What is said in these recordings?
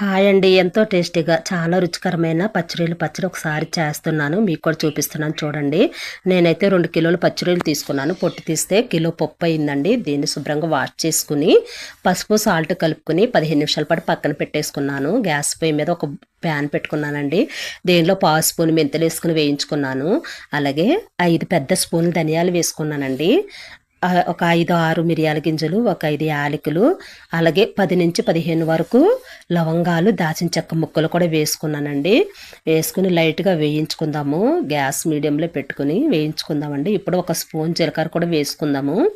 Hi అండి ఎంతో టేస్టీగా చాలా రుచికరమైన పచ్చిరీలు పచ్చడి ఒకసారి చేస్తున్నాను. మీకు కూడా చూపిస్తున్నాను చూడండి. నేనైతే రెండు కిలోలు పచ్చిరీలు తీసుకున్నాను. పొట్టు తీస్తే కిలో పప్పు అయిందండి. దీన్ని శుభ్రంగా వాష్ చేసుకుని పసుపు సాల్ట్ కలుపుకుని పదిహేను నిమిషాల పాటు పక్కన పెట్టేసుకున్నాను. గ్యాస్ పొయ్యి మీద ఒక ప్యాన్ పెట్టుకున్నానండి. దీనిలో పావు స్పూన్ మెంతులు వేసుకుని వేయించుకున్నాను. అలాగే ఐదు పెద్ద స్పూన్లు ధనియాలు వేసుకున్నానండి. ఒక ఐదు ఆరు మిరియాల గింజలు ఒక ఐదు యాలకులు అలాగే పది నుంచి పదిహేను వరకు లవంగాలు దాచిన చెక్క ముక్కలు కూడా వేసుకున్నానండి. వేసుకుని లైట్గా వేయించుకుందాము. గ్యాస్ మీడియంలో పెట్టుకుని వేయించుకుందామండి. ఇప్పుడు ఒక స్పూన్ జీలకర్ర కూడా వేసుకుందాము.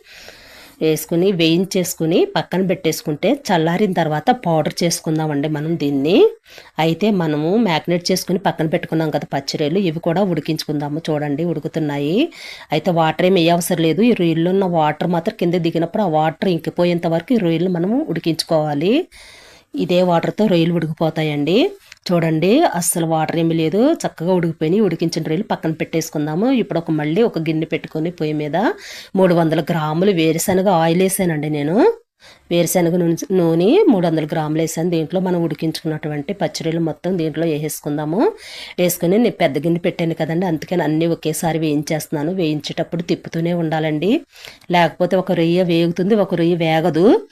వేసుకుని వేయించేసుకుని పక్కన పెట్టేసుకుంటే చల్లారిన తర్వాత పౌడర్ చేసుకుందామండి మనం దీన్ని. అయితే మనము మ్యాగ్నేట్ చేసుకుని పక్కన పెట్టుకున్నాం కదా పచ్చిరేలు ఇవి కూడా ఉడికించుకుందాము. చూడండి ఉడుకుతున్నాయి. అయితే వాటర్ ఏమి అవసరం లేదు. ఈ రొయ్యల్లో ఉన్న వాటర్ మాత్రం కింద దిగినప్పుడు ఆ వాటర్ ఇంకిపోయేంత వరకు ఈ రొయ్యలు మనము ఉడికించుకోవాలి. ఇదే వాటర్తో రొయ్యలు ఉడికిపోతాయండి. చూడండి అస్సలు వాటర్ ఏమీ లేదు. చక్కగా ఉడికిపోయి ఉడికించిన రొయ్యలు పక్కన పెట్టేసుకుందాము. ఇప్పుడు ఒక మళ్ళీ ఒక గిన్నె పెట్టుకొని పొయ్యి మీద మూడు వందల గ్రాములు వేరుశనగ ఆయిల్ వేసానండి నేను. వేరుశనగ నూనె నూనె మూడు వందల గ్రాములు వేసాను. దీంట్లో మనం ఉడికించుకున్నటువంటి పచ్చడిలు మొత్తం దీంట్లో వేసేసుకుందాము. వేసుకుని నేను పెద్ద గిన్నె పెట్టాను కదండి. అందుకని అన్నీ ఒకేసారి వేయించేస్తున్నాను. వేయించేటప్పుడు తిప్పుతూనే ఉండాలండి. లేకపోతే ఒక రొయ్య వేగుతుంది. ఒక రొయ్య వేగదు.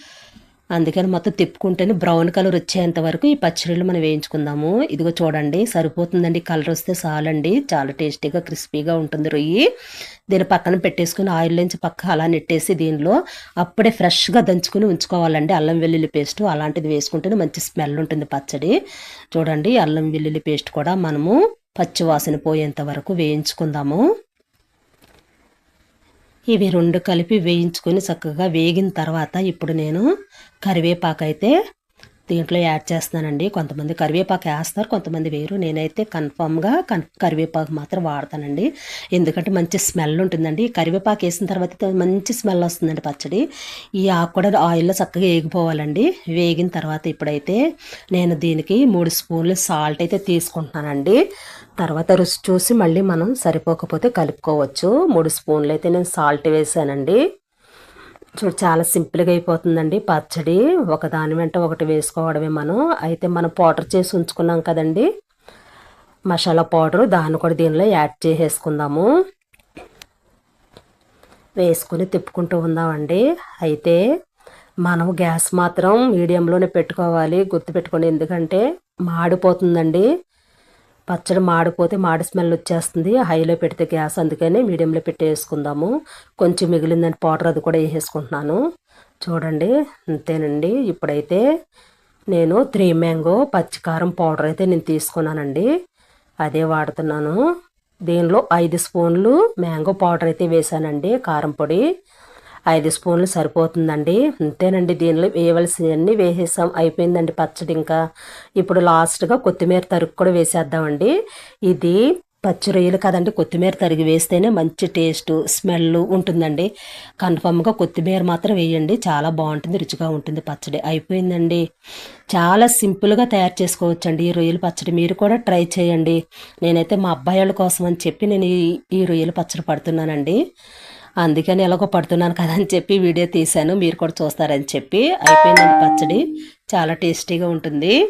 అందుకని మొత్తం తిప్పుకుంటేనే బ్రౌన్ కలర్ వచ్చేంత వరకు ఈ పచ్చడిలు మనం వేయించుకుందాము. ఇదిగో చూడండి సరిపోతుందండి కలర్ వస్తే చాలండి. చాలా టేస్టీగా క్రిస్పీగా ఉంటుంది రొయ్యి. దీని పక్కన పెట్టేసుకుని ఆయిల్ నుంచి పక్క అలా నెట్టేసి దీనిలో అప్పుడే ఫ్రెష్గా దంచుకుని ఉంచుకోవాలండి. అల్లం వెల్లుల్లి పేస్ట్ అలాంటిది వేసుకుంటేనే మంచి స్మెల్ ఉంటుంది పచ్చడి. చూడండి అల్లం వెల్లుల్లి పేస్ట్ కూడా మనము పచ్చి వాసన పోయేంత వరకు వేయించుకుందాము. ఇవి రెండు కలిపి వేయించుకొని చక్కగా వేగిన తర్వాత ఇప్పుడు నేను కరివేపాకు అయితే దీంట్లో యాడ్ చేస్తున్నానండి. కొంతమంది కరివేపాకు వేస్తారు కొంతమంది వేరు. నేనైతే కన్ఫామ్గా కన్ కరివేపాకు మాత్రం వాడతానండి. ఎందుకంటే మంచి స్మెల్ ఉంటుందండి. కరివేపాకు వేసిన తర్వాత మంచి స్మెల్ వస్తుందండి పచ్చడి. ఈ ఆకు కూడా ఆయిల్లో చక్కగా వేగిపోవాలండి. వేగిన తర్వాత ఇప్పుడైతే నేను దీనికి మూడు స్పూన్లు సాల్ట్ అయితే తీసుకుంటున్నానండి. తర్వాత రుచి చూసి మళ్ళీ మనం సరిపోకపోతే కలుపుకోవచ్చు. మూడు స్పూన్లు అయితే నేను సాల్ట్ వేసానండి. చూడు చాలా సింపుల్గా అయిపోతుందండి. పచ్చడి ఒకదాని వెంట ఒకటి వేసుకోవడమే మనం. అయితే మనం పౌడర్ చేసి ఉంచుకున్నాం కదండి. మసాలా పౌడరు దాన్ని కూడా దీనిలో యాడ్ చేసేసుకుందాము. వేసుకుని తిప్పుకుంటూ ఉందామండి. అయితే మనం గ్యాస్ మాత్రం మీడియంలోనే పెట్టుకోవాలి గుర్తుపెట్టుకోండి. ఎందుకంటే మాడిపోతుందండి. పచ్చడి మాడిపోతే మాడి స్మెల్ వచ్చేస్తుంది. హైలో పెడితే గ్యాస్ అందుకని మీడియంలో పెట్టి వేసుకుందాము కొంచెం మిగిలిందని పౌడర్ అది కూడా వేసేసుకుంటున్నాను. చూడండి అంతేనండి. ఇప్పుడైతే నేను త్రీ మ్యాంగో పచ్చికారం పౌడర్ అయితే నేను తీసుకున్నానండి. అదే వాడుతున్నాను. దీనిలో ఐదు స్పూన్లు మ్యాంగో పౌడర్ అయితే వేసానండి. కారం పొడి. ఐదు స్పూన్లు సరిపోతుందండి. అంతేనండి దీనిలో వేయవలసినవన్నీ వేసేసాం. అయిపోయిందండి పచ్చడి ఇంకా. ఇప్పుడు లాస్ట్గా కొత్తిమీర తరుగు కూడా వేసేద్దామండి. ఇది పచ్చి రొయ్యలు కదండి కొత్తిమీర తరిగి వేస్తేనే మంచి టేస్ట్ స్మెల్ ఉంటుందండి. కన్ఫామ్గా కొత్తిమీర మాత్రం వేయండి. చాలా బాగుంటుంది రుచిగా ఉంటుంది పచ్చడి. అయిపోయిందండి. చాలా సింపుల్గా తయారు చేసుకోవచ్చండి ఈ రొయ్యల పచ్చడి. మీరు కూడా ట్రై చేయండి. నేనైతే మా అబ్బాయి వాళ్ళ కోసం అని చెప్పి నేను ఈ ఈ రొయ్యల పచ్చడి పడుతున్నానండి. అందుకని ఎలాగో పడుతున్నాను కదా అని చెప్పి వీడియో తీశాను. మీరు కూడా చూస్తారని చెప్పి. అయిపోయిందండి పచ్చడి. చాలా టేస్టీగా ఉంటుంది.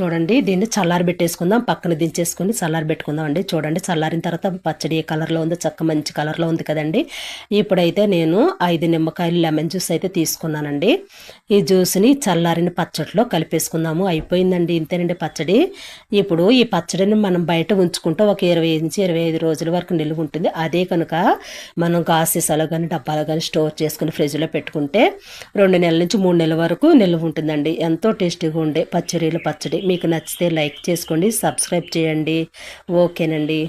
చూడండి దీన్ని చల్లారి పెట్టేసుకుందాం. పక్కన దించేసుకుని చల్లారి పెట్టుకుందాం అండి. చూడండి చల్లారిన తర్వాత పచ్చడి ఏ కలర్లో ఉందో చక్క మంచి కలర్లో ఉంది కదండి. ఇప్పుడైతే నేను ఐదు నిమ్మకాయలు లెమన్ జ్యూస్ అయితే తీసుకున్నానండి. ఈ జ్యూస్ని చల్లారిన పచ్చడిలో కలిపేసుకుందాము. అయిపోయిందండి ఇంతేనండి పచ్చడి. ఇప్పుడు ఈ పచ్చడిని మనం బయట ఉంచుకుంటే ఒక ఇరవై నుంచి ఇరవై ఐదు రోజుల వరకు నిలువ ఉంటుంది. అదే కనుక మనం గాసీసాలో కానీ డబ్బాలో కానీ స్టోర్ చేసుకుని ఫ్రిడ్జ్లో పెట్టుకుంటే రెండు నెలల నుంచి మూడు నెలల వరకు నిల్వ ఉంటుందండి. ఎంతో టేస్టీగా ఉండే పచ్చడిలో పచ్చడి. మీకు నచ్చితే లైక్ చేసుకోండి సబ్స్క్రైబ్ చేయండి. ఓకేనండి.